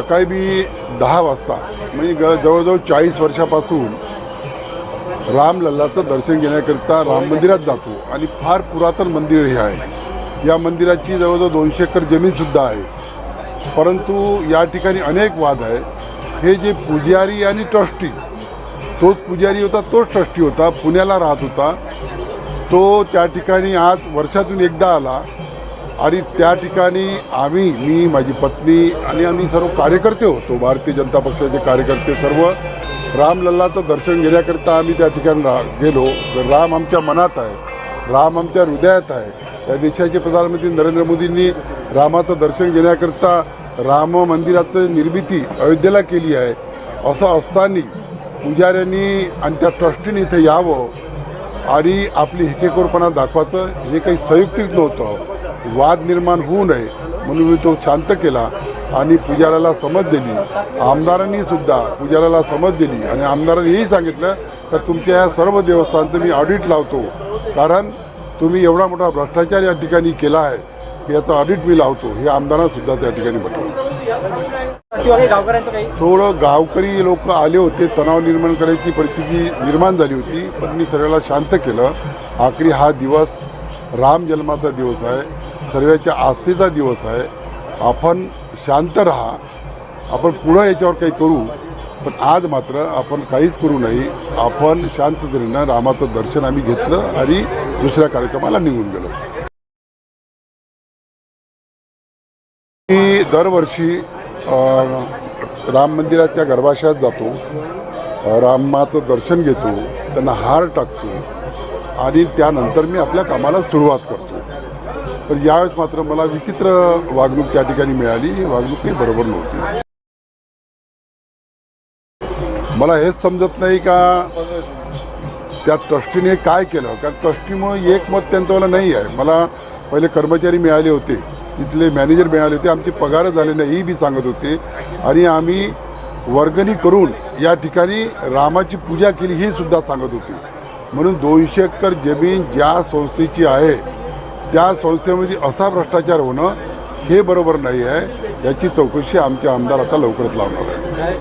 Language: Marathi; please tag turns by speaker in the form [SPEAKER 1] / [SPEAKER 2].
[SPEAKER 1] सकाळी मी दहा वाजता म्हणजे ग जवळजवळ चाळीस वर्षापासून रामलल्लाचं दर्शन घेण्याकरिता राम मंदिरात जातो. आणि फार पुरातन मंदिर हे आहे. या मंदिराची जवळजवळ दोनशे एकर जमीनसुद्धा आहे. परंतु या ठिकाणी अनेक वाद आहे हे जे पुजारी आणि ट्रस्टी तोच पुजारी होता तोच ट्रस्टी होता पुण्याला राहत होता. तो त्या ठिकाणी आज वर्षातून एकदा आला. आणि त्या ठिकाणी आम्ही मी माझी पत्नी आणि आम्ही सर्व कार्यकर्ते होतो भारतीय जनता पक्षाचे कार्यकर्ते सर्व. रामलल्लाचं दर्शन घेण्याकरिता आम्ही त्या ठिकाणी रा गेलो. तर राम आमच्या मनात आहे. राम आमच्या हृदयात आहे. या देशाचे प्रधानमंत्री नरेंद्र मोदींनी रामाचं दर्शन घेण्याकरिता राम मंदिराचं निर्मिती अयोध्येला केली आहे. असं असताना पुजाऱ्यांनी आणि त्या ट्रस्टीने इथे यावं आणि आपली हिकेकोरपणा दाखवायचं हे काही संयुक्तिक नव्हतं. वाद निर्माण होऊ नये म्हणून मी तो शांत केला आणि पुजाऱ्याला समज दिली. आमदारांनी सुद्धा पुजाऱ्याला समज दिली आणि आमदारांनी हेही सांगितलं तर तुमच्या या सर्व देवस्थानचं मी ऑडिट लावतो. कारण तुम्ही एवढा मोठा भ्रष्टाचार या ठिकाणी केला आहे की ऑडिट मी लावतो. हे आमदारांना सुद्धा त्या ठिकाणी म्हटलं. थोडं गावकरी लोक आले होते तणाव निर्माण करायची परिस्थिती निर्माण झाली होती पण मी सगळ्याला शांत केलं. आखरी हा दिवस राम जन्माचा दिवस आहे. सर्वांच्या आस्थेचा दिवस आहे. आपण शांत राहा. आपण पुढं याच्यावर काही करू. पण आज मात्र आपण काहीच करू नाही. आपण शांततेनं रामाचं दर्शन आम्ही घेतलं आणि दुसऱ्या कार्यक्रमाला निघून गेलो. मी दरवर्षी राम मंदिराच्या गर्भाशयात जातो. रामाचं दर्शन घेतो. त्यांना हार टाकतो. आणि त्यानंतर मी आपल्या कामाला सुरुवात करतो. पण यावेळेस मात्र मला विचित्र वागणूक त्या ठिकाणी मिळाली. ही वागणूक काही बरोबर नव्हती. मला हेच समजत नाही का त्या ट्रस्टीने काय केलं? कारण ट्रस्टीमुळे एक मत त्यांचं नाही आहे. मला पहिले कर्मचारी मिळाले होते. तिथले मॅनेजर मिळाले होते. आमचे पगार झाले नाही ही बी सांगत होते. आणि आम्ही वर्गणी करून या ठिकाणी रामाची पूजा केली ही सुद्धा सांगत होती. म्हणून दोनशे एकर जमीन ज्या संस्थेची आहे त्या संस्थेमध्ये असा भ्रष्टाचार होणं हे बरोबर नाही आहे. याची चौकशी आमचे आमदार आता लवकरच लावणार आहे